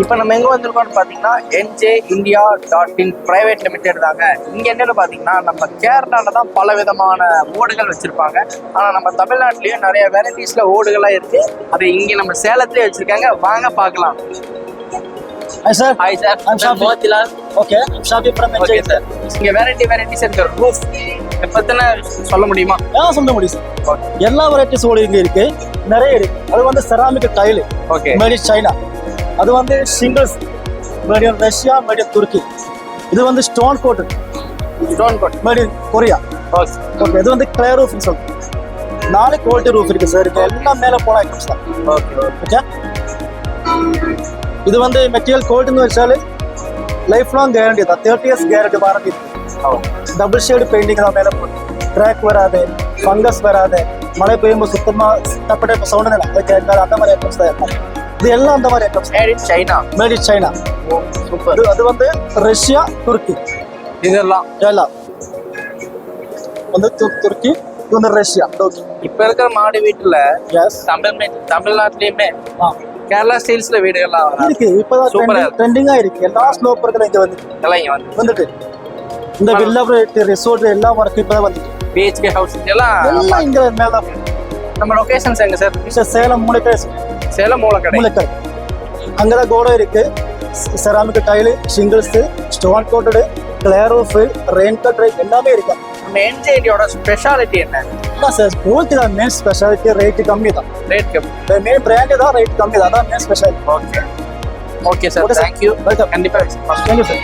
இப்போ நம்ம எங்க வந்திருக்கோம்னு பாத்தீங்கன்னா NJ India dot in private limited தாங்க. இங்க என்னன்னு பாத்தீங்கன்னா நம்ம கேரளால தான் பல விதமான ஓடுகள் வச்சிருப்பாங்க. ஆனா நம்ம தமிழ்நாட்டிலயும் நிறைய வெரைட்டிஸ்ல ஓடுகளா இருக்கு. அது இங்க நம்ம சேலத்திலே வச்சிருக்காங்க. வாங்க பார்க்கலாம். Hi sir. Hi sir I'm Shafi. Motilal Okay, I'm Shafi from. Sir இங்க வெரைட்டி வெரைட்டிஸ் இருக்கு. ரூஃப் பத்தின சொல்ல முடியுமா? ஆ சொல்ல முடியும் சார் எல்லா வெரைட்டிஸ் ஓடு இங்க இருக்கு. நிறைய இருக்கு. அது வந்து ceramic tile okay made in China அது வந்து shingles made in Russia made in துருக்கி. இது வந்து stone coat stone coat made in Korea okay இது வந்து கிளியர் ரூஃப் சொல்லுங்க நாலு குவாலிட்டி ரூஃப் இருக்கு சார் இருக்கு எல்லாம் மேல போன ஐட்டம்ஸ் தான்? ஓகே ஓகே இது வந்து மெட்டீரியல் குவாலிட்டின்னு வச்சாല് லைஃப் லாங் கேரண்டி தான். Thirty years guarantee warranty double shade painting தான் மேலே போடும் கிராக் வராது ஃபங்கஸ் வராது. மழை பெய்யும்போது சுத்தமா தப்பட்டே இப்போ சவுண்ட் கேட்காது அந்த மாதிரி ஐட்டம்ஸ் தான். இருக்கும் இது எல்லாம் அந்த மாதிரி items made in China made in China super அது வந்து ரஷ்யா துருக்கி. இதெல்லாம். எல்லாம் வந்து துருக்கி இது வந்து ரஷ்யா ஓகே இப்ப இருக்கிற மாடி வீட்டுல தமிழ் தமிழ்நாட்டிலயுமே கேரளா ஸ்டைல்ஸ்ல வீடுகள்லாம் இருக்கு. இப்போதான் ட்ரெண்டிங் ட்ரெண்டிங்கா இருக்கு. எல்லா ஸ்லோப்பர்களும் இங்க வந்து. இதெல்லாம் இங்க வந்து வந்துட்டு. இந்த வில்லா ரிசோர்ட் எல்லாம் ஒர்க் இப்பதான் வந்துட்டு பிஹெச்கே ஹவுஸ் எல்லாம் எல்லாம் இங்க மேல. நம்ம லொகேஷன்ஸ் எங்க சார் சேலம் மூளைக்கடை சேலம் மூலக்கடை. மூளைக்கடை அங்கதான் கோடம் இருக்கு. Ceramic tile shingles stone coated clear roof rain cut எல்லாமே இருக்கு. நம்ம என்ஜேடியோட ஸ்பெஷாலிட்டி என்ன? அதான் சார் குவாலிட்டி தான் மெயின் ஸ்பெஷாலிட்டி ரேட்டு கம்மி தான். ரேட் கம்மி. மெயின் பிராண்டு தான் ரேட் கம்மி தான். அதான் main speciality okay okay sir. Thank you welcome கண்டிப்பா. Thank you sir